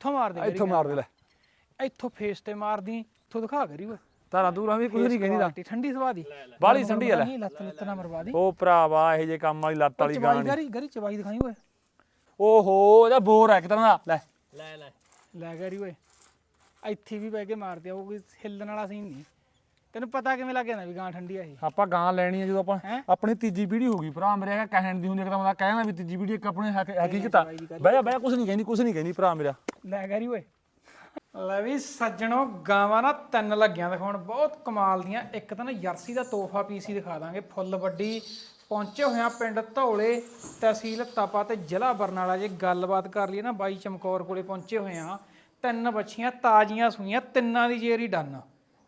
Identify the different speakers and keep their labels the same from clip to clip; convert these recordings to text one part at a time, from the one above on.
Speaker 1: ਇੱਥੋਂ ਮਾਰ ਦੇ
Speaker 2: ਇੱਥੋਂ ਮਾਰ ਦੇ ਲੈ।
Speaker 1: ਇੱਥੋਂ ਫੇਸ ਤੇ ਮਾਰਦੀ ਇੱਥੋਂ ਦਿਖਾ ਕਰੀ ਓਏ।
Speaker 2: ਤਾਰਾਂ ਦੂਰਾਂ ਵੀ ਕੁਝ ਨਹੀਂ ਕਹਿੰਦੀ ਦਾ
Speaker 1: ਕੁਆਲਿਟੀ ਠੰਡੀ ਸਵਾ ਦੀ।
Speaker 2: ਬਾਹਲੀ ਠੰਡੀ ਆ ਲੈ।
Speaker 1: ਨਹੀਂ ਲੱਤ ਲੁੱਤ ਨਾ ਮਰਵਾ ਦੀ।
Speaker 2: ਉਹ ਭਰਾਵਾ ਇਹ ਜੇ ਕੰਮ ਵਾਲੀ ਲੱਤ ਵਾਲੀ
Speaker 1: ਚਵਾਈ
Speaker 2: ਗਾਣੀ
Speaker 1: ਗਰੀ ਗਰੀ ਚਵਾਈ ਦਿਖਾਈ ਓਏ।
Speaker 2: ਓਹੋ ਇਹਦਾ ਬੋਰ ਹੈ ਇੱਕ ਤਰ੍ਹਾਂ ਦਾ। ਲੈ।
Speaker 3: ਲੈ ਲੈ।
Speaker 1: ਲੈ ਗਰੀ ਓਏ। ਇੱਥੇ ਵੀ ਬਹਿ ਕੇ ਮਾਰਦੇ ਆ ਉਹ ਕੋਈ ਹਿੱਲਣ ਵਾਲਾ ਸੀਨ ਨਹੀਂ। ਤੈਨੂੰ ਪਤਾ ਕਿਵੇਂ ਲੱਗਿਆ ਨਾ ਵੀ ਗਾਂ ਠੰਡੀ ਆ ਇਹ?
Speaker 2: ਆਪਾਂ ਗਾਂ ਲੈਣੀ ਹੈ ਜਦੋਂ ਆਪਾਂ
Speaker 1: ਹੈਂ?
Speaker 2: ਆਪਣੀ ਤੀਜੀ ਪੀੜ੍ਹੀ ਹੋ ਗਈ ਭਰਾ ਮੇਰੇ ਕਹਿਣ ਦੀ ਹੁੰਦੀ ਇੱਕ ਤਾਂ ਬੰਦਾ ਕਹਿਣਾ ਵੀ ਤੀਜੀ ਪੀੜ੍ਹੀ ਇੱਕ ਆਪਣੇ ਹਕ- ਹਕੀਕਤ ਆ। ਬਹਿ ਜਾ ਬਹਿ ਜਾ ਕੁਝ ਨਹੀਂ ਕਹਿੰਦੀ ਕੁਝ ਨਹੀਂ ਕਹਿੰਦੀ ਭਰਾ ਮੇਰਾ।
Speaker 1: ਲੈ ਗਰੀ ਓਏ। ਲੈ ਵੀ ਸੱਜਣੋ ਗਾਵਾਂ ਨਾ ਤਿੰਨ ਲੱਗੀਆਂ ਦਿਖਾਉਣ ਬਹੁਤ ਕਮਾਲ ਦੀਆਂ। ਇੱਕ ਤਾਂ ਨਾ ਜਰਸੀ ਦਾ ਤੋਹਫਾ ਪੀਸੀ ਦਿਖਾ ਦਾਂਗੇ ਫੁੱਲ ਵੱਡੀ। ਪਹੁੰਚੇ ਹੋਇਆ ਪਿੰਡ ਧੌਲੇ ਤਹਿਸੀਲ ਤਪਾ ਤੇ ਜ਼ਿਲ੍ਹਾ ਬਰਨਾਲਾ। ਜੇ ਗੱਲਬਾਤ ਕਰ ਲਈਏ ਨਾ ਬਾਈ ਚਮਕੌਰ ਕੋਲੇ ਪਹੁੰਚੇ ਹੋਏ ਆ। ਤਿੰਨ ਬੱਚੀਆਂ ਤਾਜ਼ੀਆਂ ਸੂਈਆਂ ਤਿੰਨਾਂ ਦੀ ਜੇਰੀ ਡਨ।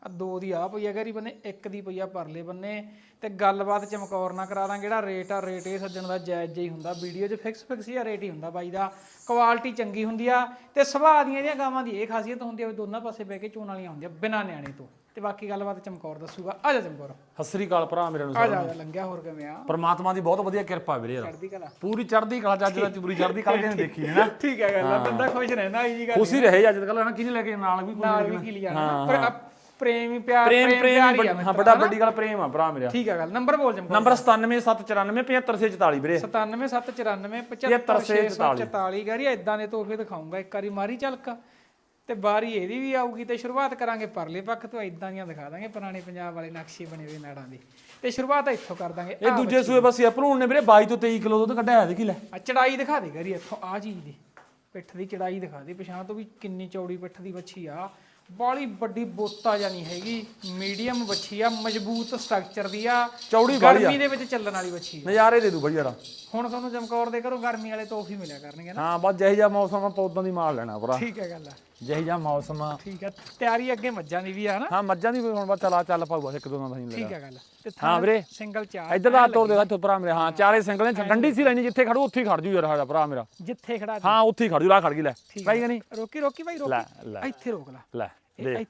Speaker 1: ਆ ਦੋ ਦੀ ਆ ਪਈ ਆ ਗਰੀ ਬੰਨੇ ਇੱਕ ਦੀ ਪਈ ਆ ਪਰਲੇ ਬੰਨੇ ਤੇ ਗੱਲਬਾਤ ਚਮਕੌਰ ਨਾਲ ਕਰਾ ਦਾਂਗੇ। ਜਿਹੜਾ ਰੇਟ ਆ ਰੇਟ ਇਹ ਸੱਜਣ ਦਾ ਜਾਇਜ਼ ਜਿਹਾ ਹੀ ਹੁੰਦਾ। ਵੀਡੀਓ 'ਚ ਫਿਕਸ ਫਿਕਸ ਹੀ ਰੇਟ ਹੀ ਹੁੰਦਾ ਬਾਈ ਦਾ। ਕੁਆਲਿਟੀ ਚੰਗੀ ਹੁੰਦੀ ਆ ਤੇ ਸੁਭਾਅ ਦੀਆਂ ਜਿਹੜੀਆਂ ਗਾਵਾਂ ਦੀ ਇਹ ਖਾਸੀਅਤ ਹੁੰਦੀ ਆ ਵੀ ਦੋਨਾਂ ਪਾਸੇ ਬਹਿ ਕੇ ਚੋਣ ਵਾਲੀਆਂ ਹੁੰਦੀਆਂ ਬਿਨਾਂ ਨਿਆਣੇ ਤੋਂ। ਤੇ ਬਾਕੀ ਗੱਲਬਾਤ ਚਮਕੌਰ ਦੱਸੂਗਾ। ਆ ਜਾ ਚਮਕੌਰ।
Speaker 2: ਸਤਿ ਸ੍ਰੀ ਅਕਾਲ ਭਰਾ ਮੇਰੇ ਨੂੰ
Speaker 1: ਆ ਜਾ ਆ ਜਾ ਲੰਘਿਆ ਹੋਰ ਕਿਵੇਂ ਆ?
Speaker 2: ਪਰਮਾਤਮਾ ਦੀ ਬਹੁਤ ਵਧੀਆ ਕਿਰਪਾ ਵੀਰੇ ਯਾਰ।
Speaker 1: ਚੜਦੀ ਕਲਾ।
Speaker 2: ਪੂਰੀ ਚੜ੍ਹਦੀ ਕਲਾ ਚ ਅੱਜ ਦਾ ਪੂਰੀ ਚੜ੍ਹਦੀ ਕਲਾ ਕਿਹਨੇ ਦੇਖੀ ਨੀ ਨਾ।
Speaker 1: ਠੀਕ ਹੈ ਗੱਲ ਆ ਬੰਦਾ ਖੁਸ਼ ਰਹਿੰਦਾ ਇਹ ਜੀ ਗੱਲ
Speaker 2: ਖੁਸ਼ੀ ਰਹੇ ਅੱਜ ਕੱਲ ਨਾ ਕਿਹਨੇ ਲੈ ਕੇ ਨਾਲ ਵੀ ਕੋਈ
Speaker 1: ਨਾਲ ਵੀ ਕੀ ਲਿਆ ਪਰ ਆ ਪ੍ਰੇਮ ਹੀ ਪਿਆਰ
Speaker 2: ਪ੍ਰੇਮ ਪ੍ਰੇਮ
Speaker 1: ਪਿਆਰ ਹੀ ਆ
Speaker 2: ਹਾਂ ਬੜਾ ਵੱਡੀ ਗੱਲ ਪ੍ਰੇਮ ਆ ਭਰਾ ਮੇਰਾ।
Speaker 1: ਠੀਕ ਹੈ ਗੱਲ ਨੰਬਰ ਬੋਲ ਚਮਕੌਰ
Speaker 2: ਨੰਬਰ 9774975644 ਵੀਰੇ।
Speaker 1: 9779475644 ਗਾਰੀ ਇਦਾਂ ਦੇ ਤੋਹਫੇ ਦਿਖਾਉਂਗਾ ਇੱਕ ਵਾਰੀ ਮਾਰੀ ਝਲਕ। ਤੇ ਬਾਰੀ ਇਹਦੀ ਵੀ ਆਊਗੀ ਤੇ ਸ਼ੁਰੂਆਤ ਕਰਾਂਗੇ ਪਰਲੇ ਪੱਖ ਤੋਂ ਇਦਾਂ ਦੀਆਂ ਦਿਖਾ ਦਾਂਗੇ ਪੁਰਾਣੇ ਪੰਜਾਬ ਵਾਲੇ ਨਕਸ਼ੇ ਬਣੇ ਹੋਏ ਨਾੜਾਂ ਦੇ। ਤੇ ਸ਼ੁਰੂਆਤ ਇੱਥੋਂ ਕਰ ਦਾਂਗੇ।
Speaker 2: ਇਹ ਦੂਜੇ ਸੂਏ ਬਸ ਭਰੂਣ ਨੇ ਵੀਰੇ 22 ਤੋਂ 23 ਕਿਲੋ ਦੁੱਧ ਕੱਢਿਆ ਦੇਖੀ ਲੈ।
Speaker 1: ਆ ਚੜਾਈ ਦਿਖਾ ਦੇ ਗਾਰੀ ਇੱਥੋਂ ਆ ਚੀਜ਼ ਦੀ। ਪਿੱਠ ਦੀ ਚੜਾਈ ਦਿਖਾ ਦੇ ਪਛਾਣ ਤੋਂ ਵੀ ਕਿੰਨੀ ਚੌੜੀ ਪਿੱਠ ਦੀ ਵੱਛੀ ਆ। ਬਾਲੀ ਵੱਡੀ ਬੋਤਾ ਜਾਂ ਨਹੀਂ ਹੈਗੀ। ਮੀਡੀਅਮ ਵੱਛੀ ਆ ਮਜ਼ਬੂਤ ਸਟਰਕਚਰ ਦੀ ਆ।
Speaker 2: ਚੌੜੀ ਆ।
Speaker 1: ਗਰਮੀ ਦੇ ਵਿੱਚ ਚੱਲਣ ਵਾਲੀ ਵੱਛੀ ਆ।
Speaker 2: ਨਜ਼ਾਰੇ ਦੇ ਦੂ ਬਈ ਯਾਰ।
Speaker 1: ਹੁਣ ਤੁਹਾਨੂੰ ਚਮਕੌਰ ਦੇ ਘਰੋਂ ਗਰਮੀ ਵਾਲੇ ਤੋਹਫੇ ਮਿਲਿਆ ਕਰਨਗੇ ਨਾ।
Speaker 2: ਹਾਂ ਬਸ ਜਿਹੇ ਜਿਹਾ ਮੌਸਮ ਆ ਪੌਦਾਂ ਦੀ ਮਾਰ ਲੈਣਾ ਭਰਾ।
Speaker 1: ਠੀਕ ਹੈ ਗੱਲ ਆ।
Speaker 2: ਜਿਹੇ ਜਿਹਾ ਮੌਸਮ। ਆ
Speaker 1: ਠੀਕ ਹੈ ਤਿਆਰੀ ਅੱਗੇ ਮੱਝਾਂ ਦੀ ਵੀ ਆ ਨਾ
Speaker 2: ਹਾਂ ਮੱਝਾਂ ਦੀ ਵੀ ਹੁਣ ਬਸ ਚਲਾ ਚੱਲ ਪਾਊਗਾ ਇੱਕ ਦੋ ਦਾ ਨਹੀਂ ਲੈ
Speaker 1: ਠੀਕ ਹੈ ਗੱਲ। ਤੇ
Speaker 2: ਹਾਂ ਵੀਰੇ।
Speaker 1: ਸਿੰਗਲ ਚਾਰ
Speaker 2: ਇੱਧਰ ਦਾ ਤੋਰ ਦੇ ਇੱਥੇ ਭਰਾ ਮੇਰੇ ਹਾਂ ਚਾਰੇ ਸਿੰਗਲ ਨੇ ਡੰਡੀ ਸੀ ਲੈਣੀ ਜਿੱਥੇ ਖੜੂ ਉੱਥੇ ਹੀ ਖੜ ਜੂ ਯਾਰ ਸਾਡਾ ਭਰਾ ਮੇਰਾ।
Speaker 1: ਜਿੱਥੇ ਖੜਾ
Speaker 2: ਹਾਂ ਉੱਥੇ ਹੀ ਖੜ ਜੂ ਲਾ ਖੜ ਗਈ ਲੈ। ਭਾਈ ਨਹੀਂ?
Speaker 1: ਰੋਕੀ ਰੋਕੀ ਭਾਈ ਰੋਕੀ।
Speaker 2: ਲੈ
Speaker 1: ਇੱਥੇ ਰੋਕ ਲੈ।
Speaker 2: ਲੈ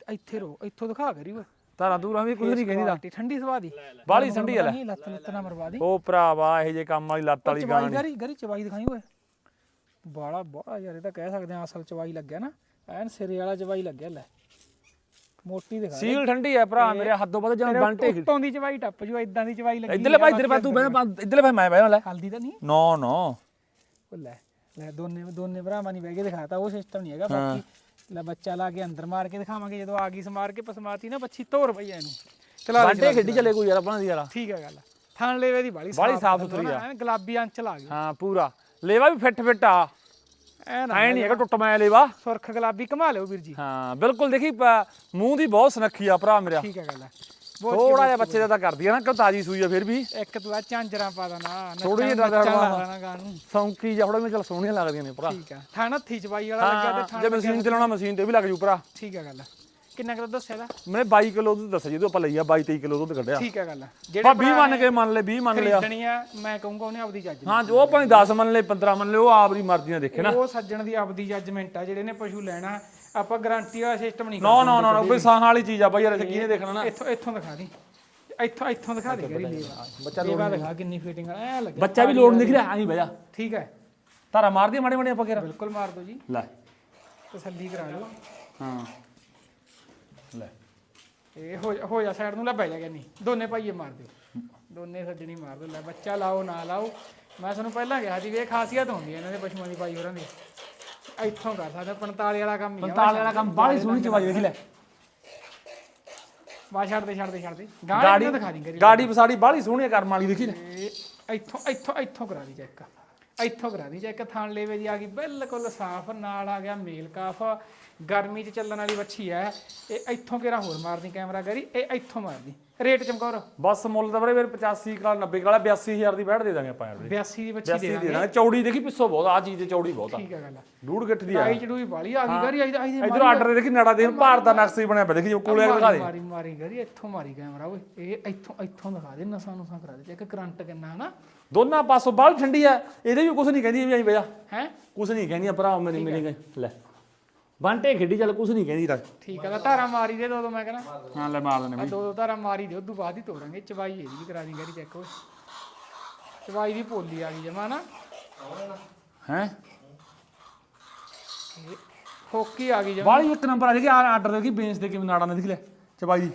Speaker 1: ਇੱਥ- ਰੋ ਇੱਥੋਂ ਦਿਖਾ ਕਰੀ ਓਏ
Speaker 2: ਤਾਰਾਂ ਦੂਰਾਂ ਵੀ ਕੁਝ ਨਹੀਂ ਕਹਿੰਦੀ ਦਾ
Speaker 1: ਠੰਡੀ ਸਵਾ ਦੀ
Speaker 2: ਬਾਹਲੀ ਠੰਡੀ ਆ ਲੈ।
Speaker 1: ਨਹੀਂ ਲੱਤ ਲੁੱਤ ਨਾ ਮਰਵਾ ਦੀ।
Speaker 2: ਉਹ ਭਰਾਵਾ ਇਹ ਜੇ ਕੰਮ ਵਾਲੀ ਲੱਤ ਵਾਲੀ
Speaker 1: ਚਵਾਈ
Speaker 2: ਗਾਣੀ
Speaker 1: ਗਰੀ ਗਰੀ ਚਵਾਈ ਦਿਖਾਈ ਓਏ। ਬਾਲਾ ਬਾਲਾ ਯਾਰ ਇਹ ਤਾਂ ਕਹਿ ਸਕਦੇ ਆ ਅਸਲ ਚਵਾਈ ਲੱਗਿਆ ਨਾ। ਐਨ ਸਿਰੇ ਵਾਲਾ ਚਵਾਈ ਲੱਗਿਆ ਲੈ। ਮੋਟੀ ਦਿਖਾ
Speaker 2: ਸੀਲ ਠੰਡੀ ਆ ਭਰਾ ਮੇਰੇ ਹੱਥੋਂ ਵੱਧ ਜਾਂ ਬੰਟੇ
Speaker 1: ਉੱਤੋਂ ਦੀ ਚਵਾਈ ਟੱਪ ਜੂ ਇਦਾਂ ਦੀ ਚਵਾਈ ਲੱਗੀ
Speaker 2: ਇੱਧਰਲੇ ਭਾਈ ਇੱਧਰ ਪਾ ਤੂੰ ਬਹਿ ਇੱਧਰਲੇ ਭਾਈ ਮੈਂ ਬਹਿ ਲੈ।
Speaker 1: ਹਲਦੀ ਤਾਂ ਨਹੀਂ?
Speaker 2: ਨੋ ਨੋ।
Speaker 1: ਉਹ ਲੈ ਲੈ ਦੋਨੇ ਦੋਨੇ ਭਰਾਵਾਂ ਨਹੀਂ ਬਹਿ ਕੇ ਦਿਖਾਤਾ ਉਹ ਸਿਸਟਮ ਨਹੀਂ ਹੈਗਾ ਬਾਕੀ ਲੈ ਬੱਚਾ ਲਾ ਕੇ ਅੰਦਰ ਮਾਰ ਕੇ ਦਿਖਾਵਾਂਗੇ ਜਦੋਂ ਆ ਗਈ ਸਮਾਰ ਕੇ ਪਸਮਾਤੀ ਨਾ ਬੱਚੀ ਤੋਰ ਪਈ ਇਹਨੂੰ। ਚਲਾ ਲੈ
Speaker 2: ਬੰਟੇ ਖੇਡੀ ਚੱਲੇ ਕੋਈ ਯਾਰ ਆਪਣਾ ਦੀ ਯਾਰ
Speaker 1: ਠੀਕ ਹੈ ਗੱਲ ਥਾਣ ਲੇਵੇ ਦੀ ਬਾਲੀ
Speaker 2: ਸਾਫ਼ ਸੁਥਰੀ ਆ।
Speaker 1: ਗੁਲਾਬੀ ਅੰਚਲ ਆ ਗਈ
Speaker 2: ਹਾਂ ਪੂਰਾ। ਲੇਵਾ ਵੀ ਫਿੱਟ ਫਿੱਟ ਆ।
Speaker 1: ਐਨ ਆ
Speaker 2: ਐ ਨਹੀਂ ਹੈਗਾ ਟੁੱਟ ਮੈਂ ਲੇਵਾ।
Speaker 1: ਸੁਰਖ ਗੁਲਾਬੀ ਕਮਾ ਲਿਓ ਵੀਰ ਜੀ।
Speaker 2: ਹਾਂ ਬਿਲਕੁਲ ਦੇਖੀ ਮੂੰਹ ਦੀ ਬਹੁਤ ਸੁਨੱਖੀ ਆ ਭਰਾ ਮੇਰਾ।
Speaker 1: ਠੀਕ ਹੈ ਗੱਲ
Speaker 2: ਥੋੜਾ ਜਿਹਾ ਬੱਚੇ ਦਾ ਤਾਂ ਕਰਦੀ ਆ ਨਾ ਕਿ ਤਾਜੀ ਸੂਈ ਆ ਫਿਰ ਵੀ।
Speaker 1: ਇੱਕ ਤੂੰ ਆ ਝਾਂਜਰਾਂ ਪਾ ਦੇਣਾ
Speaker 2: ਥੋੜ੍ਹੀ ਜਿਹੀ ਡਰ
Speaker 1: ਲਾ ਨੂੰ।
Speaker 2: ਸੌਂਕੀ ਜਾਂ ਥੋੜਾ ਜਿਹਾ ਚੱਲ ਸੋਹਣੀਆਂ ਲੱਗਦੀਆਂ ਨੇ ਭਰਾ।
Speaker 1: ਠੀਕ ਹੈ। ਥਾਣਾ ਹੱਥੀ ਚਵਾਈ ਵਾਲਾ ਲੱਗਿਆ ਤੇ
Speaker 2: ਹਾਂ
Speaker 1: ਥਾਣ
Speaker 2: ਜੇ ਮਸ਼ੀਨ ਚਲਾਉਣਾ ਮਸ਼ੀਨ ਤੇ ਵੀ ਲੱਗ ਜੂ ਭਰਾ।
Speaker 1: ਠੀਕ ਹੈ ਗੱਲ ਕਿੰਨਾ ਕੁ ਦੱਸਿਆ ਦਾ
Speaker 2: ਮੈਨੇ 22 ਕਿਲੋ ਦੁੱਧ ਦੱਸਿਆ ਜਦੋਂ ਆਪਾਂ ਲਈ ਆ 22 23 ਕਿਲੋ ਦੁੱਧ ਕੱਢਿਆ।
Speaker 1: ਠੀਕ ਹੈ ਗੱਲ
Speaker 2: ਜਿਹੜੇ 20 ਮੰਨ ਕੇ ਮੰਨ ਲੈ 20 ਮੰਨ ਲਿਆ।
Speaker 1: ਖਰੀਦਣੀ ਆ ਮੈਂ ਕਹੂੰਗਾ ਉਹਨੇ ਆਪਦੀ ਜੱਜ
Speaker 2: ਹਾਂ ਜੋ ਭਾਵੇਂ 10 ਮੰਨ ਲੈ 15 ਮੰਨ ਲੈ ਉਹ ਆਪਦੀ ਮਰਜ਼ੀ ਨਾਲ ਦੇਖੇ ਨਾ।
Speaker 1: ਉਹ ਸੱਜਣ ਦੀ ਆਪਦੀ ਜੱਜਮੈਂਟ ਆ ਜਿਹੜੇ ਨੇ ਪਸ਼ੂ ਲੈਣਾ ਆਪਾਂ ਗਾਰੰਟੀ ਵਾਲਾ ਸਿਸਟਮ ਨਹੀਂ
Speaker 2: ਨੋ ਨੋ ਨੋ ਕੋਈ ਸਾਹਾਂ ਵਾਲੀ ਚੀਜ਼ ਆ ਬਾਈ ਯਾਰ ਕਿਹਨੇ ਦੇਖਣਾ ਨਾ?
Speaker 1: ਇੱਥੋਂ ਇੱਥੋਂ ਦਿਖਾ ਦੀ। ਇੱਥੋਂ ਇੱਥੋਂ ਦਿਖਾ ਦੇ ਗਰੀ ਲੇਵਾ।
Speaker 2: ਬੱਚਾ
Speaker 1: ਦਿਖਾ ਕਿੰਨੀ ਫਿਟਿੰਗ ਆ ਐ ਲੱਗਿਆ।
Speaker 2: ਬੱਚਾ ਵੀ ਲੋੜ ਨਹੀਂ ਦਿਖ ਰਿਹਾ ਆਈ ਬਜਾ
Speaker 1: ਠੀਕ ਹੈ
Speaker 2: ਤਾਰਾ ਮਾਰਦੀ ਮਾੜੇ ਮਾੜੇ ਆਪਾਂ ਕਿਹੜਾ
Speaker 1: ਬਿਲਕੁਲ ਮਾਰ ਦਿਓ ਜੀ।
Speaker 2: ਲੈ।
Speaker 1: ਤਸੱਲੀ ਕਰਾ ਲਓ
Speaker 2: ਹਾਂ। ਲੈ।
Speaker 1: ਇਹ ਹੋ ਜਾ- ਹੋ ਜਾ ਸਾਈਡ ਨੂੰ ਲੈ ਬਹਿ ਜਾ ਗਿਆ ਨਹੀਂ ਦੋਨੇ ਭਾਈਏ ਮਾਰ ਦਿਓ। ਦੋਨੇ ਸੱਜਣੀ ਮਾਰ ਦਿਓ ਲੈ ਬੱਚਾ ਲਾਓ ਨਾ ਲਾਓ। ਮੈਂ ਤੁਹਾਨੂੰ ਪਹਿਲਾਂ ਕਿਹਾ ਸੀ ਵੀ ਇਹ ਖਾਸੀਅਤ ਹੁੰਦੀ ਹੈ ਇਹਨਾਂ ਦੇ ਪਸ਼ੂਆਂ ਦੀ ਭਾਈ ਹੋਰਾਂ ਦੀ। ਇੱਥੋਂ ਕਰ ਸਕਦਾ 45 ਵਾਲਾ ਕੰਮ ਹੀ ਆ।
Speaker 2: ਵਾਲਾ ਕੰਮ ਬਾਹਲੀ ਸੋਹਣੀ ਚਵਾਈ ਦੇਖ ਲੈ।
Speaker 1: ਬਾ ਛੱਡ ਦੇ ਛੱਡ ਦੇ ਛੱਡ ਦੇ। ਗਾੜੀ
Speaker 2: ਗਾੜੀ
Speaker 1: ਦਿਖਾ ਦੀ
Speaker 2: ਗਾੜੀ ਪਸਾੜੀ ਬਾਹਲੀ ਸੋਹਣੀ ਆ ਕਰਮ ਵਾਲੀ ਦੇਖੀ। ਲੈ
Speaker 1: ਇਹ ਇੱਥੋਂ ਇੱਥੋਂ ਇੱਥੋਂ ਕਰਾ ਦੀ ਚੈੱਕ। ਇੱਥੋਂ ਕਰਾ ਦੀ ਚੈੱਕ ਥਾਣ ਲੇਵੇ ਦੀ ਆ ਗਈ ਬਿਲਕੁਲ ਸਾਫ਼ ਨਾਲ ਆ ਗਿਆ ਮੇਲ ਕਾਫ। ਗਰਮੀ 'ਚ ਚੱਲਣ ਵਾਲੀ ਵੱਛੀ ਐ ਇਹ ਇੱਥੋਂ ਕਿਹੜਾ ਹੋਰ ਮਾਰਦੀ ਕੈਮਰਾ ਕਰੀ ਇਹ ਇੱਥੋਂ ਮਾਰਦੀ। ਰੇਟ ਚਮਕੌਰ।
Speaker 2: ਬਸ ਮੁੱਲ ਤਾਂ ਵੀਰੇ 85 ਕਲਾ 90 ਕਲਾ 82000 ਦੀ ਬੈਠ ਦੇ ਦਾਂਗੇ ਆਪਾਂ ਯਾਰ ਵੀਰੇ।
Speaker 1: 82 ਦੀ ਵੱਛੀ
Speaker 2: 82
Speaker 1: ਦੇ
Speaker 2: ਦੇ
Speaker 1: ਦਾਂਗੇ।
Speaker 2: ਚੌੜੀ ਦੇਖੀ ਪਿੱਛੋਂ ਬਹੁਤ ਆ ਚੀਜ਼ ਤੇ ਚੌੜੀ ਬਹੁਤ ਆ।
Speaker 1: ਠੀਕ ਹੈ ਗੱਲ
Speaker 2: ਡੂੜ ਗਿੱਠ ਦੀ ਆ।
Speaker 1: ਆਈ ਚੜੂਈ ਵਾਲੀ ਆ ਗਈ ਗਰੀ ਆਈ ਆਈ
Speaker 2: ਇਧਰ ਆਰਡਰ ਦੇਖੀ ਨੜਾ ਦੇ ਭਾਰਤ ਦਾ ਨਕਸ਼ਾ ਹੀ ਬਣਿਆ ਪਿਆ ਦੇਖੀ ਜੋ ਕੋਲੇ ਦਿਖਾ ਦੇ।
Speaker 1: ਮਾਰੀ ਮਾਰੀ ਗਰੀ ਇੱਥੋਂ ਮਾਰੀ ਕੈਮਰਾ ਓਏ। ਇਹ ਇੱਥੋਂ ਇੱਥੋਂ ਦਿਖਾ ਦੇ ਨਸਾਂ ਨਸਾਂ ਕਰਾ ਦੇ ਚੈੱਕ ਕਰੰਟ ਕਿੰਨਾ ਹਨਾ
Speaker 2: ਦੋਨਾਂ ਪਾਸੋਂ ਬਾਹਲੀ ਠੰਡੀ ਆ ਇਹਦੇ ਵੀ ਕੁਝ ਨਹੀਂ ਕਹਿੰਦੀ ਵੀ ਆਈ ਬਜਾ
Speaker 1: ਹੈ?
Speaker 2: ਕੁਝ ਨਹੀਂ ਕਹਿੰਦੀ ਭਰਾ ਮੇਰੀ ਮੇਰੀ ਲੈ। ਬੰਟੇ ਖੇਡੀ ਚੱਲ ਕੁਝ ਨਹੀਂ ਕਹਿੰਦੀ ਰੱਖ
Speaker 1: ਠੀਕ ਤਾਂ ਧਾਰਾ ਮਾਰੀ ਦੇ ਦੋ ਦੋ ਮੈਂ ਕਹਿੰਦਾ।
Speaker 2: ਹਾਂ ਲੈ ਮਾਰ ਦੇਣੇ
Speaker 1: ਆ ਦੋ ਦੋ ਧਾਰਾ ਮਾਰੀ ਦੇ ਉਦੋਂ ਬਾਅਦ ਹੀ ਤੋੜਾਂਗੇ ਚਵਾਈ ਇਹਦੀ ਵੀ ਕਰਾ ਦੀ ਗਰੀ ਚੈੱਕ ਓਏ ਚਵਾਈ ਦੀ ਪੋਲੀ ਆ ਗਈ ਜਮਾ ਨਾ।
Speaker 2: ਹੈ?
Speaker 1: ਫੋਕੀ ਆ ਗਈ ਜਮਾ।
Speaker 2: ਬਾਲੀ ਇੱਕ ਨੰਬਰ ਆ ਦੇਖੀ ਆਰਡਰ ਦੇਖੀ ਬੇਸ ਦੇ ਕਿਵੇਂ ਨਾੜਾਂ ਨੇ ਦੇਖ ਲੈ ਚਬਾਈ ਦੀ।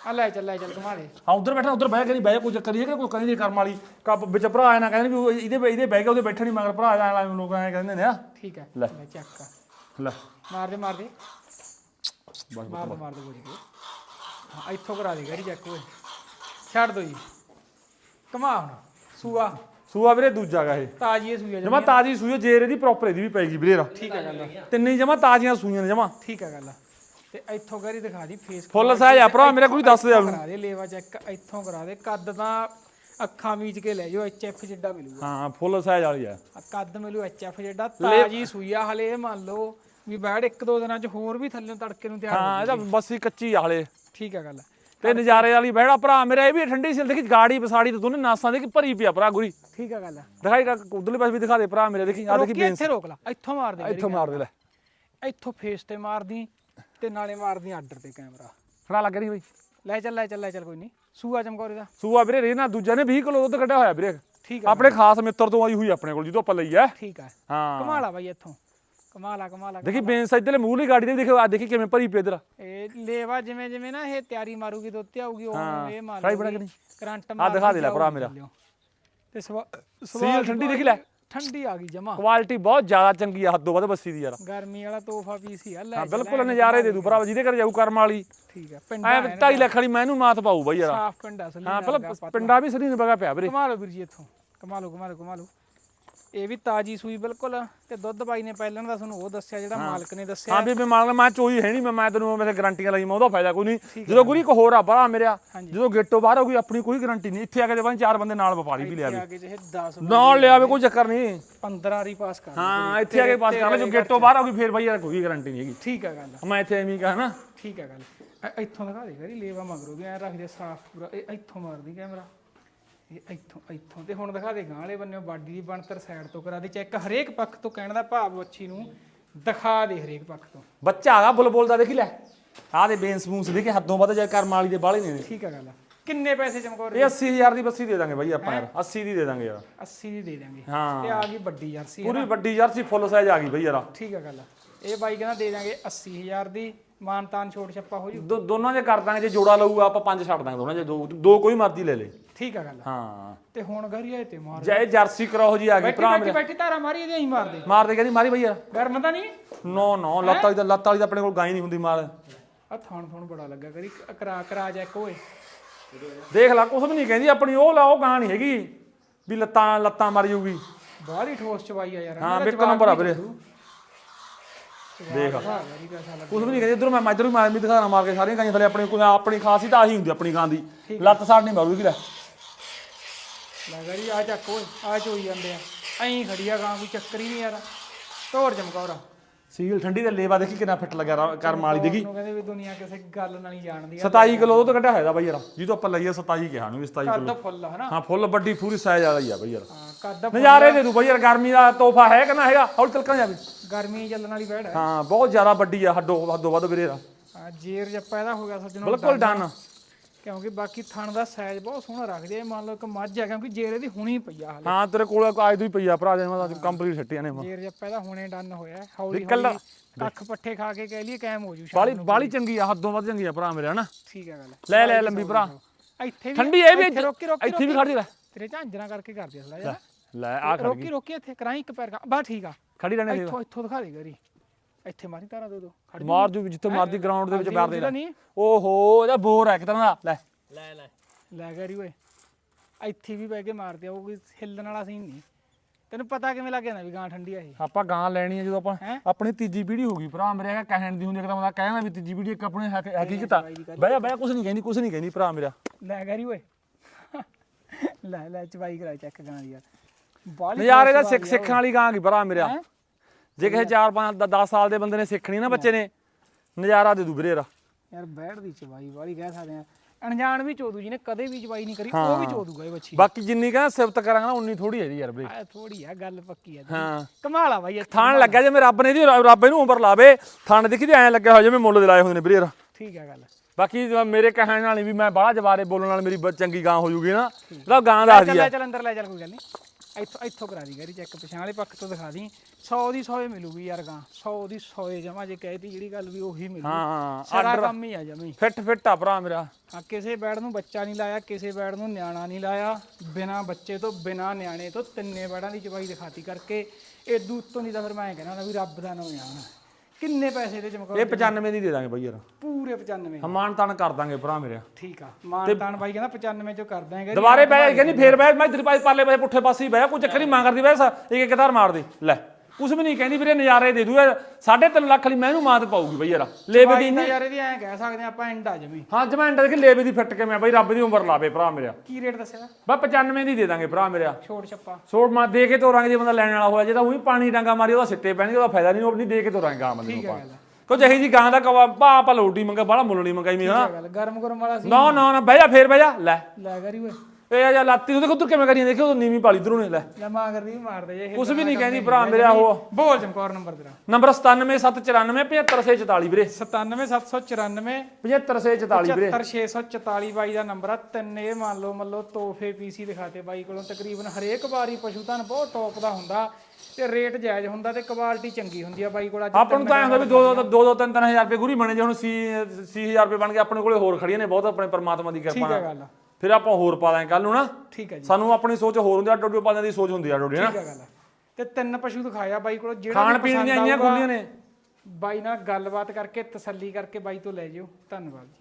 Speaker 1: ਆ ਲੈ ਚੱਲ ਲੈ ਚੱਲ ਘੁਮਾ ਦੇ
Speaker 2: ਹਾਂ ਉਧਰ ਬੈਠਾ ਉਧਰ ਬਹਿ ਕੇ ਨਹੀਂ ਬਹਿ ਜਾ, ਕੋਈ ਚੱਕਰ ਨਹੀਂ ਹੈ ਕੋਈ ਕਰੀ ਨਹੀਂ ਕਰਮ ਵਾਲੀ। ਕੱਪ ਵਿੱਚ ਭਰਾ ਆਇਆ ਨਾ ਕਹਿੰਦੇ ਵੀ ਉਹ ਇਹਦੇ ਇਹਦੇ ਬਹਿ ਕੇ ਉਹਦੇ ਬੈਠੇ ਨਹੀਂ ਮਗਰ ਭਰਾ ਆਇਆ ਲੋਕ ਐਂ ਕਹਿੰਦੇ ਨੇ ਆ
Speaker 1: ਠੀਕ ਹੈ
Speaker 2: ਲੈ।
Speaker 1: ਲੈ ਚੱਕ। ਕਰ।
Speaker 2: ਲੈ।
Speaker 1: ਮਾਰ ਦੇ ਮਾਰ ਦੇ।
Speaker 2: ਬਸ
Speaker 1: ਮਾਰ ਦੇ ਮਾਰ ਦੇ ਬੋਝ ਕੇ ਹਾਂ ਇੱਥੋਂ ਕਰਾ ਦੇ ਗਾੜੀ ਚੱਕ ਓਏ। ਛੱਡ ਦੋ ਜੀ। ਘੁਮਾ ਹੁਣ। ਸੂਆ।
Speaker 2: ਸੂਆ ਵੀਰੇ ਦੂਜਾ ਗਾ ਇਹ।
Speaker 1: ਤਾਜੀ ਇਹ ਸੂਆ
Speaker 2: ਜਮਾ ਤਾਜੀ ਸੂਈ ਜੇਰ ਇਹਦੀ ਪ੍ਰੋਪਰ ਇਹਦੀ ਵੀ ਪੈਗੀ ਵੀਰੇ
Speaker 1: ਠੀਕ ਹੈ ਗੱਲ।
Speaker 2: ਤਿੰਨੇ ਜਮਾ ਤਾਜ਼ੀਆਂ ਸੂਈਆਂ ਨੇ ਜਮਾ।
Speaker 1: ਠੀਕ ਹੈ ਗੱਲ। ਤੇ ਇੱਥੋਂ ਗਾੜੀ ਦਿਖਾ ਦੀ ਫੇਸ
Speaker 2: ਫੁੱਲ ਸਾਈਜ਼ ਆ ਭਰਾ ਮੇਰਾ ਕੋਈ ਦੱਸ ਦੇ ਆ।
Speaker 1: ਕਰਾ ਦੇ ਲੇਵਾ ਚੈੱਕ ਇੱਥੋਂ ਕਰਾ ਦੇ। ਕੱਦ ਤਾਂ ਅੱਖਾਂ ਮੀਚ ਕੇ ਲੈ ਜਾਓ ਐਫ ਜਿੱਡਾ ਮਿਲੂਗਾ।
Speaker 2: ਹਾਂ ਫੁੱਲ ਸਾਈਜ਼ ਵਾਲੀ ਆ।
Speaker 1: ਆ ਕੱਦ ਮਿਲੂ ਐਫ ਜਿੱਡਾ ਤਾਜੀ ਸੂਈ ਆ ਹਲੇ ਇਹ ਮੰਨ ਲਓ ਵੀ ਬੈੜ ਇੱਕ ਦੋ ਦਿਨਾਂ ਚ ਹੋਰ ਵੀ ਥੱਲੇ ਤੜਕੇ ਨੂੰ ਤਿਆਰ
Speaker 2: ਹਾਂ ਇਹਦਾ ਬਸ ਹੀ ਕੱਚੀ ਆ ਹਲੇ।
Speaker 1: ਠੀਕ ਹੈ ਗੱਲ
Speaker 2: ਤੇ ਨਜ਼ਾਰੇ ਵਾਲੀ ਬਹਿੜਾ ਭਰਾ ਮੇਰਾ ਇਹ ਵੀ ਠੰਡੀ ਸਿਲ ਦੇਖੀ ਗਾੜੀ ਪਸਾੜੀ ਤੇ ਦੋਨੇ ਨਾਸਾਂ ਦੇ ਕਿ ਭਰੀ ਪਿਆ ਭਰਾ ਗੁਰੀ।
Speaker 1: ਠੀਕ ਹੈ ਗੱਲ
Speaker 2: ਦਿਖਾਈ ਉਧਰਲੇ ਪਾਸੇ ਵੀ ਦਿਖਾ ਦੇ ਭਰਾ ਮੇਰੇ ਦੇਖੀ ਆ ਦੇਖੀ
Speaker 1: ਇੱਥੇ ਰੋਕ ਲਾ ਇੱਥੋਂ ਮਾਰ ਦੇ
Speaker 2: ਇੱਥੋਂ ਮਾਰ ਦੇ ਲੈ।
Speaker 1: ਇੱਥੋਂ ਫੇਸ ਤੇ ਮਾਰਦੀ ਤੇ ਨਾਲੇ ਮਾਰਦੀ ਆਰਡਰ ਤੇ ਕੈਮਰਾ।
Speaker 2: ਫੜਾ ਲੱਗ ਰਹੀ ਬਈ।
Speaker 1: ਲੈ ਚੱਲ ਲੈ ਚੱਲ ਲੈ ਚੱਲ ਕੋਈ ਨਹੀਂ। ਸੂਆ ਚਮਕੌਰੇ ਦਾ।
Speaker 2: ਸੂਆ ਵੀਰੇ ਰੇ ਨਾ ਦੂਜਾ ਨੇ 20 ਕਿਲੋ ਦੁੱਧ ਕੱਢਿਆ ਹੋਇਆ ਵੀਰੇ।
Speaker 1: ਠੀਕ ਹੈ
Speaker 2: ਆਪਣੇ ਖਾਸ ਮਿੱਤਰ ਤੋਂ ਆਈ ਹੋਈ ਆਪਣੇ ਕੋਲ ਜਦੋਂ ਆਪਾਂ ਲਈ ਐ
Speaker 1: ਠੀਕ ਹੈ
Speaker 2: ਹਾਂ।
Speaker 1: ਕਮਾਲਾ ਬਾਈ ਇੱਥੋਂ। ਕਮਾਲਾ ਕਮਾਲਾ
Speaker 2: ਦੇਖੀ ਬੇਂਸ ਇੱਧਰਲੇ ਮੂਹਲੀ ਗਾੜੀ ਦੇ ਦੇਖੋ ਆ ਦੇਖੀ ਕਿਵੇਂ ਭਰੀ ਪਈ ਇਧਰ
Speaker 1: ਇਹ ਲੇਵਾ ਜਿਵੇਂ ਜਿਵੇਂ ਨਾ ਇਹ ਤਿਆਰੀ ਮਾਰੂਗੀ ਦੁੱਧ ਤੇ ਆਊਗੀ ਉਹ ਇਹ ਮਾਰ
Speaker 2: ਨਹੀਂ?
Speaker 1: ਕਰੰਟ
Speaker 2: ਆ ਦਿਖਾ ਦੇ ਲੈ ਭਰਾ ਮੇਰਾ।
Speaker 1: ਤੇ ਸਵਾ
Speaker 2: ਸੀਲ ਠੰਡੀ ਦੇਖੀ ਲੈ।
Speaker 1: ਠੰਡੀ ਆ ਗਈ ਜਮਾ।
Speaker 2: ਕੁਆਲਿਟੀ ਬਹੁਤ ਜ਼ਿਆਦਾ ਚੰਗੀ ਆ ਹੱਦੋਂ ਵੱਧ ਬੱਸੀ ਦੀ ਯਾਰ।
Speaker 1: ਗਰਮੀ ਵਾਲਾ ਤੋਹਫਾ ਪੀਸ ਹੀ ਆ ਲੈ
Speaker 2: ਹਾਂ ਬਿਲਕੁਲ ਨਜ਼ਾਰੇ ਦੇ ਦੂ ਭਰਾ ਜਿਹਦੇ ਕਰ ਜਾਊ ਕਰਮ ਵਾਲੀ।
Speaker 1: ਠੀਕ ਹੈ ਪਿੰਡ
Speaker 2: ਐ 2.5 ਲੱਖ ਵਾਲੀ ਮੈਂ ਇਹਨੂੰ ਮਾਤ ਪਾਊ ਬਾਈ ਯਾਰ।
Speaker 1: ਸਾਫ਼ ਪਿੰਡ ਅਸਲੀ
Speaker 2: ਹਾਂ ਪਹਿਲਾਂ ਪਿੰਡਾ ਵੀ ਸਰੀ ਬਗਾ ਪਿਆ ਵੀਰੇ।
Speaker 1: ਕਮਾ ਲਓ ਵੀਰ ਜੀ ਇੱਥੋਂ। ਕਮਾ ਲਓ ਕਮਾ ਲਓ ਕਮਾ ਲਓ ਇਹ ਵੀ ਤਾਜੀ ਸੂਈ ਬਿਲਕੁਲ ਤੇ ਦੁੱਧ ਬਾਈ ਨੇ ਪਹਿਲਾਂ ਦਾ ਤੁਹਾਨੂੰ ਉਹ ਦੱਸਿਆ ਜਿਹੜਾ ਮਾਲਕ ਨੇ ਦੱਸਿਆ।
Speaker 2: ਹਾਂ ਵੀ ਮੈਂ ਮੰਨ ਲਾ ਮੈਂ ਚੋਈ ਹੈ ਨਹੀਂ ਮੈਂ ਮੈਂ ਤੈਨੂੰ ਮੇਰੇ ਗਾਰੰਟੀਆਂ ਲਈ ਮੈਂ ਉਹਦਾ ਫਾਇਦਾ ਕੋਈ ਨਹੀਂ। ਜਦੋਂ ਗੁਰੀ ਕੋ ਹੋਰ ਆ ਭਰਾ ਮੇਰਿਆ ਜਦੋਂ ਗੇਟੋਂ ਬਾਹਰ ਹੋ ਗਈ ਆਪਣੀ ਕੋਈ ਗਾਰੰਟੀ ਨਹੀਂ। ਇੱਥੇ ਆ ਕੇ ਦੇ ਚਾਰ ਬੰਦੇ ਨਾਲ ਵਪਾਰੀ ਵੀ ਲਿਆ
Speaker 1: ਆ 10
Speaker 2: ਨਾਲ ਲਿਆਵੇ ਕੋਈ ਚੱਕਰ ਨਹੀਂ।
Speaker 1: 15 ਰੀ ਪਾਸ ਕਰ
Speaker 2: ਹਾਂ ਇੱਥੇ ਆ ਕੇ ਪਾਸ ਕਰ ਲੈ ਜੋ ਗੇਟੋਂ ਬਾਹਰ ਹੋ ਗਈ ਫੇਰ ਬਾਈ ਯਾਰ ਕੋਈ ਗਾਰੰਟੀ ਨਹੀਂ ਹੈਗੀ।
Speaker 1: ਠੀਕ ਹੈ ਗੱਲ।
Speaker 2: ਮੈਂ ਇੱਥੇ ਐਵੇਂ ਕਹਾਂ ਨਾ।
Speaker 1: ਠੀਕ ਹੈ ਗੱਲ। ਇੱਥੋਂ ਦਿਖਾ ਦੇ ਕਰੀ ਲੇਵਾ ਮਗਰੋਂ ਵੀ ਐ ਰੱਖਦੇ ਸਾਫ਼ ਪੂਰਾ। ਇੱਥੋਂ ਮਾਰਦੀ ਕੈਮਰਾ ਇਹ ਇੱਥੋਂ ਇੱਥੋਂ। ਤੇ ਹੁਣ ਦਿਖਾ ਦੇ ਗਾਂ ਵਾਲੇ ਬੰਨੇ ਬਾਡੀ ਦੀ ਬਣਤਰ ਸਾਈਡ ਤੋਂ ਕਰਾ ਦੇ ਚੈੱਕ ਹਰੇਕ ਪੱਖ ਤੋਂ ਕਹਿਣ ਦਾ ਭਾਵ ਵੱਛੀ ਨੂੰ ਦਿਖਾ ਦੇ ਹਰੇਕ ਪੱਖ ਤੋਂ।
Speaker 2: ਬੱਚਾ ਆਗਾ ਬੁਲ ਬੁਲਦਾ ਦੇਖੀ ਲੈ। ਆਹ ਦੇ ਬੇਂਸ ਬੂੰਸ ਦੇਖੇ ਹੱਦੋਂ ਵੱਧ ਜਾ ਕਰਮ ਵਾਲੀ ਦੇ ਬਾਲੇ ਨੇ।
Speaker 1: ਠੀਕ ਹੈ ਗੱਲ ਕਿੰਨੇ ਪੈਸੇ ਚਮਕੌਰ
Speaker 2: ਇਹ 80000 ਦੀ ਬੱਸੀ ਦੇ ਦਾਂਗੇ ਬਾਈ ਆਪਾਂ ਯਾਰ 80 ਦੀ ਦੇ ਦਾਂਗੇ ਯਾਰ।
Speaker 1: 80 ਦੀ ਦੇ ਦਾਂਗੇ।
Speaker 2: ਹਾਂ।
Speaker 1: ਤੇ ਆ ਗਈ ਵੱਡੀ ਜਰਸੀ
Speaker 2: ਪੂਰੀ ਵੱਡੀ ਜਰਸੀ ਫੁੱਲ ਸਾਈਜ਼ ਆ ਗਈ ਬਈ ਯਾਰ।
Speaker 1: ਠੀਕ ਹੈ ਗੱਲ ਇਹ ਬਾਈ ਕਹਿੰਦਾ ਦੇ ਦਾਂਗੇ 80000 ਦੀ ਮਾਨਤਾਨ ਛੋਟ ਛੱਪਾ ਹੋ ਜੂ।
Speaker 2: ਦੋ- ਦੋਨਾਂ ਦੇ ਕਰ ਦਾਂਗੇ ਜੇ ਜੋੜਾ ਲਊਗਾ ਆਪਾਂ ਪੰਜ ਛੱਡ ਦਾਂਗੇ ਦੋਨਾਂ ਜੇ ਦੋ ਦੋ ਕੋਈ ਮਰਜ਼ੀ ਲੈ ਲੈ।
Speaker 1: ਠੀਕ ਹੈ ਗੱਲ।
Speaker 2: ਹਾਂ।
Speaker 1: ਤੇ ਹੁਣ ਗਰੀਏ ਤੇ ਮਾਰ
Speaker 2: ਜੇ ਜਰਸੀ ਕਰੋ ਜੀ ਆ ਗਈ
Speaker 1: ਬੈਠੀ
Speaker 2: ਭਰਾ
Speaker 1: ਬੈਠੀ
Speaker 2: ਮੇਰੇ।
Speaker 1: ਬੈਠੀ ਧਾਰਾ ਮਾਰੀ ਇਹਦੇ ਹੀ ਮਾਰ ਦੇ
Speaker 2: ਮਾਰ ਦੇ ਕਹਿੰਦੀ ਮਾਰੀ ਬਈ ਯਾਰ।
Speaker 1: ਗਰਮ ਤਾਂ ਨਹੀਂ?
Speaker 2: ਨੋ ਨੋ ਲੱਤ ਵਾਲੀ ਤਾਂ ਲੱਤ ਵਾਲੀ ਆਪਣੇ ਕੋਲ ਗਾਈ ਨਹੀਂ ਹੁੰਦੀ ਮਾਲ
Speaker 1: ਆ ਥਾਣ ਥਾਣ ਬੜਾ ਲੱਗਾ ਕਰੀ ਕਰਾ ਕਰਾ ਜਾ ਓਏ।
Speaker 2: ਦੇਖ ਲੈ ਕੁਛ ਵੀ ਨਹੀਂ ਕਹਿੰਦੀ ਆਪਣੀ ਉਹ ਲਾ ਉਹ ਗਾਂ ਨਹੀਂ ਹੈਗੀ ਵੀ ਲੱਤਾਂ ਲੱਤਾਂ ਮਰ ਜੂਗੀ
Speaker 1: ਬਾਹਲੀ ਠੋਸ ਚਵਾਈ ਆ ਯਾਰ
Speaker 2: ਹਾਂ ਇੱਕ ਨੰਬਰ ਆ ਵੀਰੇ।
Speaker 1: ਦੇਖ। ਲੱਗ
Speaker 2: ਕੁਛ ਵੀ ਨਹੀਂ ਕਹਿੰਦੀ ਇਧਰੋਂ ਮੈਂ ਇਧਰੋਂ ਮਾਰ ਵੀ ਦਿਖਾਣਾ ਮਾਰ ਕੇ ਸਾਰੀਆਂ ਗਾਈਆਂ ਥਲੇ ਆਪਣੀ ਕੋਈ ਆਪਣੀ ਖਾਸੀ ਤਾਂ ਆਹੀ ਹੁੰਦੀ ਆਪਣੀ ਗਾਂ ਦੀ। ਲੱਤ ਸਾੜ ਨਹੀਂ ਮਾਰੂਗੀ ਲੈ।
Speaker 1: ਗਰੀ ਆ ਚੱਕ ਓਏ ਆ ਚੋਈ ਜਾਂਦੇ ਆ। ਐਂ ਖੜੀ ਆ ਗਾਂ ਕੋਈ ਚੱਕਰ ਹੀ ਨਹੀਂ ਯਾਰ। ਤੋਰ ਚਮਕੌਰਾ
Speaker 2: ਸੀਲ ਠੰਡੀ ਤੇ ਲੇਵਾ ਦੇਖੀ ਕਿੰਨਾ ਫਿੱਟ ਲੱਗਿਆ ਰਾ- ਕਰਮ ਵਾਲੀ
Speaker 1: ਉਹਨੂੰ ਕਹਿੰਦੇ ਵੀ ਦੁਨੀਆ ਕਿਸੇ ਗੱਲ ਨਾਲ ਨਹੀਂ ਜਾਣਦੀ ਆ।
Speaker 2: 27 ਕਿਲੋ ਉਹ ਤੋਂ ਕੱਢਿਆ ਹੋਇਆ ਬਾਈ ਯਾਰ ਜਿਹਦੋਂ ਆਪਾਂ ਲਈਏ 27 ਕਿਹਾ ਨੂੰ 27 ਕਿਲੋ
Speaker 1: ਕੱਦ ਫੁੱਲ ਹਨਾ?
Speaker 2: ਹਾਂ ਫੁੱਲ ਵੱਡੀ ਪੂਰੀ ਸਾਈਜ਼ ਵਾਲਾ ਹੀ ਆ ਬਾਈ ਯਾਰ।
Speaker 1: ਹਾਂ ਕੱਦ
Speaker 2: ਨਜ਼ਾਰੇ ਦੇ ਦੂ ਬਾਈ ਯਾਰ ਗਰਮੀ ਦਾ ਤੋਹਫਾ ਹੈ ਕਿ ਨਾ ਹੈਗਾ? ਹੌਲੀ ਤਿਲਕਣ ਜਾਵੇ
Speaker 1: ਗਰਮੀ ਚੱਲਣ ਵਾਲੀ ਬੈੜ ਹੈ।
Speaker 2: ਹਾਂ ਬਹੁਤ ਜ਼ਿਆਦਾ ਵੱਡੀ ਆ ਹੱਡੋ ਹੱਦੋ ਵੱਧ ਵੀਰੇ ਦਾ
Speaker 1: ਆ ਜੇਰ ਜੱਪਾ ਇਹਦਾ ਹੋ ਗਿਆ ਸੱਜਣੋ
Speaker 2: ਬਿਲਕੁਲ ਡਨ।
Speaker 1: ਕਿਉਂਕਿ ਬਾਕੀ ਥਣ ਦਾ ਸਾਈਜ਼ ਬਹੁਤ ਸੋਹਣਾ ਰੱਖਦੇ ਆ ਮੰਨ ਲਓ ਇੱਕ ਮੱਝ ਆ ਕਿਉਂਕਿ ਜੇਰ ਇਹਦੀ ਹੁਣੀ ਪਈ ਆ ਹਲੇ।
Speaker 2: ਹਾਂ ਤੇਰੇ ਕੋਲ ਅੱਜ ਤੋਂ ਹੀ ਪਈ ਆ ਭਰਾ ਦੇ ਮੈਂ ਕੰਪਲੀਟ ਛੱਟੀਆਂ ਨੇ
Speaker 1: ਜੇਰ ਜੱਪਾ ਇਹਦਾ ਹੁਣੇ ਡਨ ਹੋਇਆ ਹੌਲੀ ਹੌਲੀ ਕੱਖ ਪੱਠੇ ਖਾ ਕੇ ਕਹਿ ਲਈਏ ਕਾਇਮ ਹੋ ਜੂ।
Speaker 2: ਬਾਲੀ ਬਾਲੀ ਚੰਗੀ ਆ ਹੱਦੋਂ ਵੱਧ ਚੰਗੀ ਆ ਭਰਾ ਮੇਰੇ ਹਨਾ?
Speaker 1: ਠੀਕ ਹੈ ਗੱਲ।
Speaker 2: ਲੈ ਲੈ ਲੰਬੀ ਭਰਾ।
Speaker 1: ਇੱਥੇ ਵੀ
Speaker 2: ਠੰਡੀ ਇਹ ਵੀ
Speaker 1: ਇੱਥੇ ਰੋਕੀ ਰੋਕੀ
Speaker 2: ਇੱਥੇ ਵੀ ਖੜੀ ਲੈ
Speaker 1: ਤੇਰੇ ਝਾਂਜਰਾਂ ਕਰਕੇ ਕਰਦੇ ਥੋੜਾ ਜਿਹਾ।
Speaker 2: ਲੈ ਆ ਖੜ
Speaker 1: ਰੋਕੀ ਰੋਕੀ ਇੱਥੇ ਕਰਾਈ ਇੱਕ ਪੈਰ ਬਸ ਠੀਕ ਆ।
Speaker 2: ਖੜੀ ਰਹਿਣੇ ਦੇ
Speaker 1: ਇੱਥੋਂ। ਇੱਥੋਂ ਦਿਖਾ ਦੇ ਗਰੀ। ਇੱਥੇ ਮਾਰੀ ਤਾਰਾ ਦੋ ਦੋ ਖੜ
Speaker 2: ਮਾਰ ਜੂ ਜਿੱਥੇ ਮਰਦੀ ਗਰਾਊਂਡ ਦੇ ਵਿੱਚ ਮਾਰ ਦੇ ਓਹੋ ਇਹਦਾ ਬੋਰ ਹੈ ਇੱਕ ਤਰ੍ਹਾਂ ਦਾ। ਲੈ।
Speaker 3: ਲੈ ਲੈ।
Speaker 1: ਲੈ ਗਰੀ ਓਏ। ਇੱਥੇ ਵੀ ਬਹਿ ਕੇ ਮਾਰਦੇ ਆ ਉਹ ਕੋਈ ਹਿੱਲਣ ਵਾਲਾ ਸੀਨ ਨਹੀਂ। ਤੈਨੂੰ ਪਤਾ ਕਿਵੇਂ ਲੱਗ ਜਾਂਦਾ ਵੀ ਗਾਂ ਠੰਡੀ ਆ ਇਹ?
Speaker 2: ਆਪਾਂ ਗਾਂ ਲੈਣੀ ਹੈ ਜਦੋਂ ਆਪਾਂ
Speaker 1: ਹੈਂ?
Speaker 2: ਆਪਣੀ ਤੀਜੀ ਪੀੜ੍ਹੀ ਹੋ ਗਈ। ਭਰਾ ਮੇਰੇ ਹੈਗਾ ਕਹਿਣ ਦੀ ਹੁੰਦੀ ਇੱਕ ਤਾਂ ਬੰਦਾ ਕਹਿੰਦਾ ਵੀ ਤੀਜੀ ਪੀੜ੍ਹੀ ਇੱਕ ਆਪਣੀ ਹਕ- ਹਕੀਕਤ ਆ। ਬਹਿ ਜਾ ਬਹਿ ਜਾ ਕੁਛ ਨਹੀਂ ਕਹਿੰਦੀ ਕੁਛ ਨਹੀਂ ਕਹਿੰਦੀ ਭਰਾ ਮੇਰਾ।
Speaker 1: ਲੈ ਗਰੀ ਓਏ। ਲੈ ਲੈ ਚਵਾਈ ਕਰਾ ਚੈੱਕ ਗਾਂ ਦੀ ਯਾਰ। ਬਾਹਲੀ
Speaker 2: ਨਜ਼ਾਰੇ ਦਾ ਸਿੱਖ
Speaker 1: ਵਾਲੀ ਆ
Speaker 2: ਸਿੱਖਣ ਵਾਲੀ ਗਾਂ ਕੀ ਭਰਾ ਮੇਰਾ।
Speaker 1: ਹੈਂ?
Speaker 2: ਜੇ ਕਿਸੇ 4 5 10 ਸਾਲ ਦੇ ਬੰਦੇ ਨੇ ਸਿੱਖਣੀ ਨਾ ਬੱਚੇ ਨੇ ਨਜ਼ਾਰਾ ਦੇ ਦੂ ਵੀਰੇ ਯਾਰ
Speaker 1: ਬੈਠ ਦੀ ਚਵਾਈ ਵਾਲੀ ਕਹਿ ਸਕਦੇ ਆ। ਅਣਜਾਣ ਵੀ ਚੋਦੂ ਜੀ ਨੇ ਕਦੇ ਵੀ ਚਵਾਈ ਨਹੀਂ ਕਰੀ ਉਹ ਵੀ ਚੋਦੂਗਾ ਇਹ ਬੱਚੀ।
Speaker 2: ਬਾਕੀ ਜਿੰਨੀ ਕਹਿੰਦਾ ਸਿਫਤ ਕਰਾਂਗਾ ਨਾ ਉਨੀ ਥੋੜੀ ਹੈ ਜੀ ਯਾਰ ਵੀਰੇ।
Speaker 1: ਆ ਥੋੜੀ ਆ ਗੱਲ ਪੱਕੀ ਆ।
Speaker 2: ਹਾਂ।
Speaker 1: ਕਮਾਲ ਆ ਬਾਈ
Speaker 2: ਥਾਣ ਲੱਗਿਆ ਜਿਵੇਂ ਰੱਬ ਨੇ ਦੀ ਰੱਬ ਇਹਨੂੰ ਉਮਰ ਲਾਵੇ। ਥਾਣ ਦੇਖੀ ਤੇ ਐਂ ਲੱਗਿਆ ਹੋਇਆ ਜਿਵੇਂ ਮੁੱਲ ਦੇ ਲਾਏ ਹੁੰਦੇ ਨੇ ਵੀਰੇ ਯਾਰ
Speaker 1: ਠੀਕ ਆ ਗੱਲ।
Speaker 2: ਬਾਕੀ ਮੇਰੇ ਕਹਿਣ ਨਾਲ ਵੀ ਮੈਂ ਬਾਹਲਾ ਜਵਾਰੇ ਬੋਲਣ ਨਾਲ ਮੇਰੀ ਚੰਗੀ ਗਾਂ ਹੋ ਜੂਗੀ ਨਾ। ਇਹਦਾ ਗਾਂ ਦੱਸਦੀ
Speaker 1: ਚੱਲ
Speaker 2: ਆ।
Speaker 1: ਲੈ ਚੱਲ ਅੰਦਰ ਲੈ ਚੱਲ ਕੋਈ ਗੱਲ ਨਹੀਂ। ਇੱਥੋਂ ਇੱਥੋਂ ਕਰਾ ਦੀ ਗੈਰੀ ਚੈੱਕ ਪਛਾਣ ਵਾਲੇ ਪੱਖ ਤੋਂ ਦਿਖਾ ਦੀ। 100 ਦੀ 100 ਮਿਲੂਗੀ ਯਾਰ ਗਾਂ। 100 ਦੀ 100 ਜਮਾ ਜੇ ਕਹਿਤੀ ਜਿਹੜੀ ਗੱਲ ਵੀ ਉਹੀ ਮਿਲੂ।
Speaker 2: ਹਾਂ
Speaker 1: ਸਾਰਾ ਕੰਮ ਹੀ ਆ ਜਮੀ
Speaker 2: ਫਿੱਟ ਫਿੱਟ ਆ ਭਰਾ ਮੇਰਾ।
Speaker 1: ਹਾਂ ਕਿਸੇ ਬੈੜ ਨੂੰ ਬੱਚਾ ਨਹੀਂ ਲਾਇਆ ਕਿਸੇ ਬੈੜ ਨੂੰ ਨਿਆਣਾ ਨਹੀਂ ਲਾਇਆ। ਬਿਨਾ ਬੱਚੇ ਤੋਂ ਬਿਨਾ ਨਿਆਣੇ ਤੋਂ ਤਿੰਨੇ ਬੈੜਾਂ ਦੀ ਚਵਾਈ ਦਿਖਾਤੀ ਕਰਕੇ। ਇਦੋਂ ਉੱਤੋਂ ਦੀ ਤਾਂ ਫਿਰ ਮੈਂ ਕਹਿੰਦਾ ਵੀ ਰੱਬ ਦਾ ਨਾਮ ਆਣਾ ਕਿੰਨੇ ਪੈਸੇ ਦੇ ਚਮਕਾ
Speaker 2: ਇਹ 95 ਦੀ ਦੇ ਦਾਂਗੇ ਬਾਈ ਯਾਰ।
Speaker 1: ਪੂਰੇ 95
Speaker 2: ਹਮਾਨ ਤਾਨ ਕਰ ਦਾਂਗੇ ਭਰਾ ਮੇਰੇ।
Speaker 1: ਠੀਕ ਆ ਮਾਨਤਾਨ ਬਾਈ ਕਹਿੰਦਾ 95 ਚੋਂ ਕਰ ਦਾਂਗੇ
Speaker 2: ਦੁਬਾਰੇ ਬਹਿ ਕਹਿੰਦੀ ਫੇਰ ਬਹਿ ਮੈਂ ਤੇਰੇ ਪਾਸ ਪਰਲੇ ਪਾਸੇ ਪੁੱਠੇ ਪਾਸੇ ਹੀ ਬਹਿ ਕੋਈ ਚੱਕਰ ਨਹੀਂ ਮਾਂ ਕਰਦੀ ਬਹਿ ਇੱਕ ਇੱਕ ਧਾਰ ਮਾਰ ਦੇ। ਲੈ। ਕੁਛ ਵੀ ਨਹੀਂ ਕਹਿੰਦੀ ਵੀਰੇ ਨਜ਼ਾਰੇ ਦੇ ਦੂ 3.5 ਲੱਖ ਲਈ ਮੈਂ ਇਹਨੂੰ ਮਾਤ ਪਾਊਗੀ ਬਈ ਯਾਰ। ਲੇਵੇ ਦੀ
Speaker 1: ਬਾਈ ਯਾਰ ਇਹਦੀ ਐਂ ਕਹਿ ਸਕਦੇ ਆ ਆਪਾਂ ਐਂਡ ਆ ਜਮੀ।
Speaker 2: ਹਾਂ ਜਮੈਂਟ ਦੇ ਲੇਵੇ ਦੀ ਫਿੱਟ ਕੇ ਮੈਂ ਬਈ ਰੱਬ ਦੀ ਉਮਰ ਲਾਵੇ ਭਰਾ ਮੇਰਾ।
Speaker 1: ਕੀ ਰੇਟ ਦੱਸਿਆ?
Speaker 2: ਬਾ 95 ਦੀ ਦੇ ਦਾਂਗੇ ਭਰਾ ਮੇਰਾ।
Speaker 1: ਛੋਟ ਛੱਪਾ।
Speaker 2: ਸੋੜ ਮਾ ਦੇ ਕੇ ਤੋਰਾਂਗੇ ਜੇ ਬੰਦਾ ਲੈਣ ਵਾਲਾ ਹੋਇਆ ਜੇ ਤਾਂ ਉਹੀ ਪਾਣੀ ਡਾਂਗਾ ਮਾਰੀ ਉਹਦਾ ਸਿੱਟੇ ਪੈਣਗੇ ਉਹਦਾ ਫਾਇਦਾ ਨਹੀਂ ਉਹ ਨਹੀਂ ਦੇ ਕੇ ਤੋਰਾਂਗੇ ਗਾਂ ਬੰਦੇ ਨੂੰ ਆਪਾਂ। ਕੋ ਜਿਹੀ ਜੀ ਗਾਂ ਦਾ ਕਵਾ ਭਾ ਆਪਾਂ ਲੋਟੀ ਮੰਗਾ ਬਾਹਲਾ ਮੁੱਲ ਨਹੀਂ ਮੰਗਾਈ ਮੀ ਹਾਂ।
Speaker 1: ਗੱਲ ਗਰਮ ਗਰਮ ਵਾਲਾ ਸੀ।
Speaker 2: ਨਾ ਨਾ ਨਾ ਬਹਿ ਜਾ ਫੇਰ ਬਹਿ ਜਾ ਲੈ।
Speaker 1: ਲੈ ਕਰੀ ਓਏ।
Speaker 2: ਇਹ ਆ ਜਾ ਲਾਤੀ ਨੂੰ ਦੇਖੋ ਉਧਰ ਕਿਵੇਂ ਕਰੀ ਦੇਖਿਓ ਨੀਵੀਂ ਪਾਲੀ ਇਧਰੋਂ ਨੇ ਲੈ।
Speaker 1: ਲੈ ਮਾਂ ਕਰਦੀ ਮਾਰਦੇ ਜੇ ਇਹ
Speaker 2: ਕੁਛ ਵੀ ਨਹੀਂ ਕਹਿੰਦੀ ਭਰਾ ਮੇਰਾ ਉਹ।
Speaker 1: ਬੋਲ ਚਮਕੌਰ ਨੰਬਰ ਤੇਰਾ।
Speaker 2: ਨੰਬਰ 97794 75644 ਵੀਰੇ।
Speaker 1: 97794
Speaker 2: 75644 ਵੀਰੇ।
Speaker 1: 77644 ਬਾਈ ਦਾ ਨੰਬਰ ਆ। ਤਿੰਨ ਮੰਨ ਲਓ ਮੰਨ ਲਓ ਤੋਹਫੇ ਪੀਸੀ ਦਿਖਾਤੇ ਬਾਈ ਕੋਲੋਂ। ਤਕਰੀਬਨ ਹਰੇਕ ਵਾਰੀ ਪਸ਼ੂ ਧਨ ਬਹੁਤ ਟੌਪ ਦਾ ਹੁੰਦਾ ਤੇ ਰੇਟ ਜਾਇਜ਼ ਹੁੰਦਾ ਤੇ ਕੁਆਲਿਟੀ ਚੰਗੀ ਹੁੰਦੀ ਆ ਬਾਈ ਕੋਲ। ਅੱਜ
Speaker 2: ਆਪਾਂ ਨੂੰ ਤਾਂ ਐਂ ਹੁੰਦਾ ਵੀ 2 2 2 2 3 3000 ਰੁਪਏ ਗੁਰੀ ਬਣੇ ਜੇ ਹੁਣ 80 80000 ਰੁਪਏ ਬਣ ਗਏ। ਆਪਣੇ ਕੋਲੇ ਹੋਰ ਖੜੀਆਂ ਨੇ ਬਹੁਤ ਆਪਣੇ ਪਰਮਾਤਮਾ ਦੀ
Speaker 1: ਠੀਕ
Speaker 2: ਕਿਰਪਾ
Speaker 1: ਹੈ
Speaker 2: ਨਾਲ।
Speaker 1: ਗੱਲ
Speaker 2: ਫਿਰ ਆਪਾਂ ਹੋਰ ਪਾ ਦਾਂਗੇ ਕੱਲ ਨੂੰ ਨਾ।
Speaker 1: ਠੀਕ ਹੈ ਜੀ।
Speaker 2: ਸਾਨੂੰ ਆਪਣੀ ਸੋਚ ਹੋਰ ਹੁੰਦੀ ਆ ਡੋਡੋ ਪਾਲਿਆਂ ਦੀ ਸੋਚ ਹੁੰਦੀ ਆ ਡੋਡੀ ਨਾ
Speaker 1: ਠੀਕ ਹੈ ਗੱਲ ਤੇ ਤਿੰਨ ਪਸ਼ੂ ਦਿਖਾਇਆ ਬਾਈ ਕੋਲ ਜਿਹੜਾ
Speaker 2: ਖਾਣ
Speaker 1: ਵੀ
Speaker 2: ਪੀਣ ਦੀਆਂ
Speaker 1: ਪਸੰਦ
Speaker 2: ਇੰਨੀਆਂ
Speaker 1: ਆਊਗਾ,
Speaker 2: ਖੁੱਲੀਆਂ ਨੇ।
Speaker 1: ਬਾਈ ਨਾਲ ਗੱਲਬਾਤ ਕਰਕੇ ਤਸੱਲੀ ਕਰਕੇ ਬਾਈ ਤੋਂ ਲੈ ਜਿਓ। ਧੰਨਵਾਦ ਜੀ।